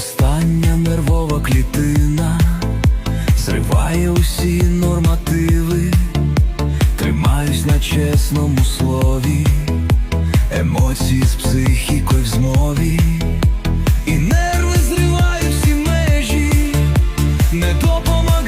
Остання нервова клітина зриває усі нормативи, тримаюсь на чесному слові, емоції з психікою в змові, і нерви зривають всі межі, не допомагають.